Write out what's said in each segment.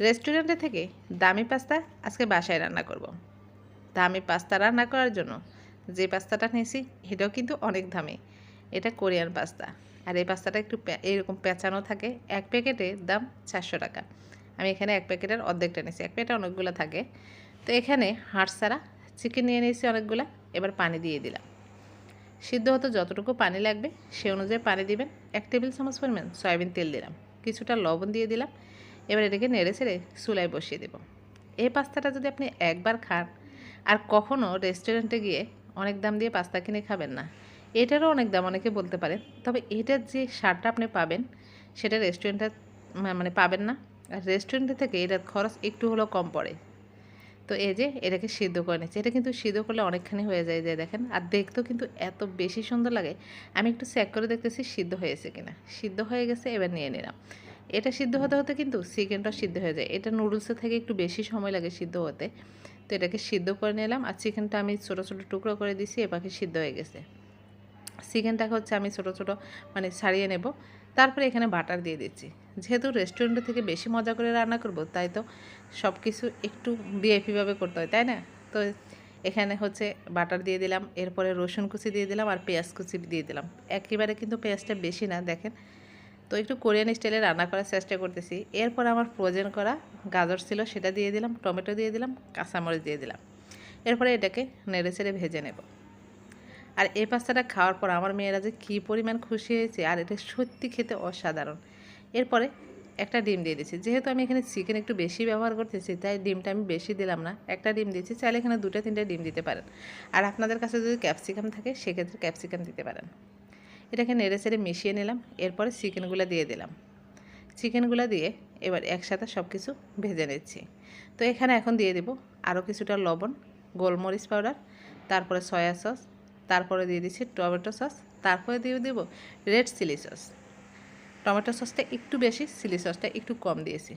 রেস্টুরেন্টে থেকে দামি পাস্তা আজকে বাসায় রান্না করব। দামি পাস্তা রান্না করার জন্য যে পাস্তাটা নিয়েছি, এটাও কিন্তু অনেক দামি। এটা কোরিয়ান পাস্তা। আর এই পাস্তাটা একটু এরকম পেঁচানো থাকে, এক প্যাকেটের দাম চারশো টাকা। আমি এখানে এক প্যাকেটের অর্ধেকটা নিয়েছি। এক প্যাকেটে অনেকগুলো থাকে। তো এখানে হাড় ছাড়া চিকেন নিয়ে নিয়েছি অনেকগুলা। এবার পানি দিয়ে দিলাম। সিদ্ধ হতে যতটুকু পানি লাগবে, সে অনুযায়ী পানি দিবেন। এক টেবিল চামচ পরিমাণ সয়াবিন তেল দিলাম। কিছুটা লবণ দিয়ে দিলাম। এবার এটাকে নেড়ে ছেড়ে চুলায় বসিয়ে দেব। এই পাস্তাটা যদি আপনি একবার খান, আর কখনও রেস্টুরেন্টে গিয়ে অনেক দাম দিয়ে পাস্তা কিনে খাবেন না, এটারও অনেক দাম, অনেকে বলতে পারেন। তবে এটার যে স্বাদটা আপনি পাবেন, সেটা রেস্টুরেন্টে মানে পাবেন না। আর রেস্টুরেন্টে থেকে এটার খরচ একটু হলেও কম পড়ে। তো এই যে এটাকে সিদ্ধ করে নিচ্ছে। এটা কিন্তু সিদ্ধ করলে অনেকখানি হয়ে যায়, যে দেখেন, আর দেখতেও কিন্তু এত বেশি সুন্দর লাগে। আমি একটু চেক করে দেখতেছি সিদ্ধ হয়েছে কিনা। সিদ্ধ হয়ে গেছে, এবার নিয়ে নিলাম। এটা সিদ্ধ হতে হতে কিন্তু চিকেনটা সিদ্ধ হয়ে যায়। এটা নুডলসের থেকে একটু বেশি সময় লাগে সিদ্ধ হতে। তো এটাকে সিদ্ধ করে নিলাম আর চিকেনটা আমি ছোটো ছোটো টুকরো করে দিছি এ পাখি সিদ্ধ হয়ে গেছে। চিকেনটাকে হচ্ছে আমি ছোটো ছোটো মানে ছাড়িয়ে নেব। তারপরে এখানে বাটার দিয়ে দিচ্ছি। যেহেতু রেস্টুরেন্টে থেকে বেশি মজা করে রান্না করব, তাই তো সব কিছু একটু ভিআইপিভাবে করতে হয়, তাই না? তো এখানে হচ্ছে বাটার দিয়ে দিলাম, এরপরে রসুন কুচি দিয়ে দিলাম আর পেঁয়াজ কুচি দিয়ে দিলাম। একেবারে কিন্তু পেঁয়াজটা বেশি না, দেখেন। তো একটু কোরিয়ান স্টাইলে রান্না করার চেষ্টা করতেছি। এরপর আমার ফ্রোজেন করা গাজর ছিল, সেটা দিয়ে দিলাম, টমেটো দিয়ে দিলাম, কাঁচামরিচ দিয়ে দিলাম। এরপরে এটাকে নেড়ে চেড়ে ভেজে নেব। আর এই পাস্তাটা খাওয়ার পর আমার মেয়েরা যে কী পরিমাণ খুশি হয়েছে, আর এটা সত্যি খেতে অসাধারণ। এরপরে একটা ডিম দিয়ে দিয়েছি। যেহেতু আমি এখানে চিকেন একটু বেশি ব্যবহার করতেছি, তাই ডিমটা আমি বেশি দিলাম না। একটা ডিম দিয়েছি, চাইলে এখানে দুটো তিনটে ডিম দিতে পারেন। আর আপনাদের কাছে যদি ক্যাপসিকাম থাকে, সেক্ষেত্রে ক্যাপসিকাম দিতে পারেন। এটাকে নেড়ে চেড়ে মিশিয়ে নিলাম, এরপরে চিকেনগুলো দিয়ে দিলাম। চিকেনগুলো দিয়ে এবার একসাথে সব কিছু ভেজে নিচ্ছি। তো এখানে এখন দিয়ে দেব আরও কিছুটা লবণ, গোলমরিচ পাউডার, তারপরে সয়া সস, তারপরে দিয়ে দিচ্ছি টমেটো সস, তারপরে দিয়ে দেব রেড চিলি সস। টমেটো সসটা একটু বেশি, চিলি সসটা একটু কম দিয়েছি।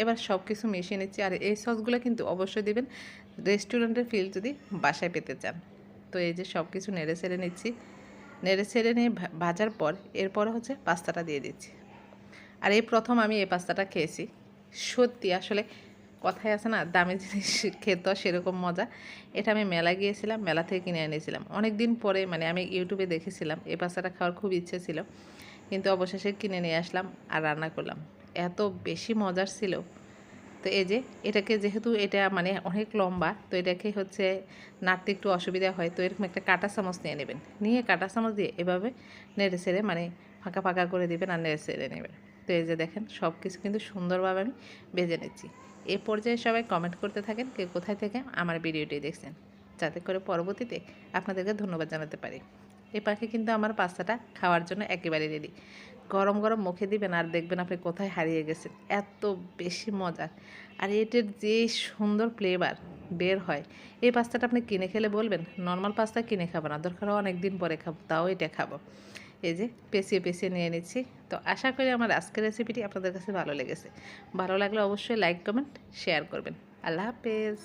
এবার সব কিছু মিশিয়ে নিচ্ছি, আর এই সসগুলো কিন্তু অবশ্যই দেবেন রেস্টুরেন্টের ফিল যদি বাসায় পেতে চান। তো এই যে সব কিছু নেড়ে ছেড়ে নিচ্ছি। নেড়ে ছেড়ে নিয়ে ভাজার পর এরপর হচ্ছে পাস্তাটা দিয়ে দিচ্ছি। আর এই প্রথম আমি এই পাস্তাটা খেয়েছি। সত্যি আসলে কথায় আছে না, দামি জিনিস খেতে সেরকম মজা। এটা আমি মেলা গিয়েছিলাম, মেলা থেকে কিনে এনেছিলাম। অনেক দিন পরে মানে আমি ইউটিউবে দেখেছিলাম, এই পাস্তাটা খাওয়ার খুব ইচ্ছে ছিল। কিন্তু অবশেষে কিনে নিয়ে আসলাম আর রান্না করলাম। এত বেশি মজার ছিল। তো এই যে এটাকে যেহেতু এটা মানে অনেক লম্বা, তো এটাকে হচ্ছে নাড়তে একটু অসুবিধা হয়, তো এরকম একটা কাঁটা চামচ নিয়ে নেবেন। নিয়ে কাঁটা চামচ দিয়ে এভাবে নেড়ে ছেড়ে মানে ফাঁকা ফাঁকা করে দিবেন আর নেড়ে ছেড়ে নেবেন। তো এই যে দেখেন সব কিছু কিন্তু সুন্দরভাবে আমি বেজে নিচ্ছি। এ পর্যায়ে সবাই কমেন্ট করতে থাকেন কে কোথায় থেকে আমার ভিডিওটি দেখছেন, যাতে করে পরবর্তীতে আপনাদেরকে ধন্যবাদ জানাতে পারি। এ পাখি কিন্তু আমার পাস্তাটা খাওয়ার জন্য একেবারে রেডি গরম গরম মুখে দিবেন আর দেখবেন আপনি কোথায় হারিয়ে গেছেন। এত বেশি মজার আর এটার যে সুন্দর ফ্লেভার বের হয়, এই পাস্তাটা আপনি কিনে খেলে বলবেন নর্মাল পাস্তা কিনে খাব না, দরকার অনেক দিন পরে খাব, তাও এটা খাব। এই যে পেঁচিয়ে পেঁচিয়ে নিয়ে নিচ্ছি। তো আশা করি আমার আজকের রেসিপিটি আপনাদের কাছে ভালো লেগেছে। ভালো লাগলে অবশ্যই লাইক কমেন্ট শেয়ার করবেন। আল্লাহ হাফেজ।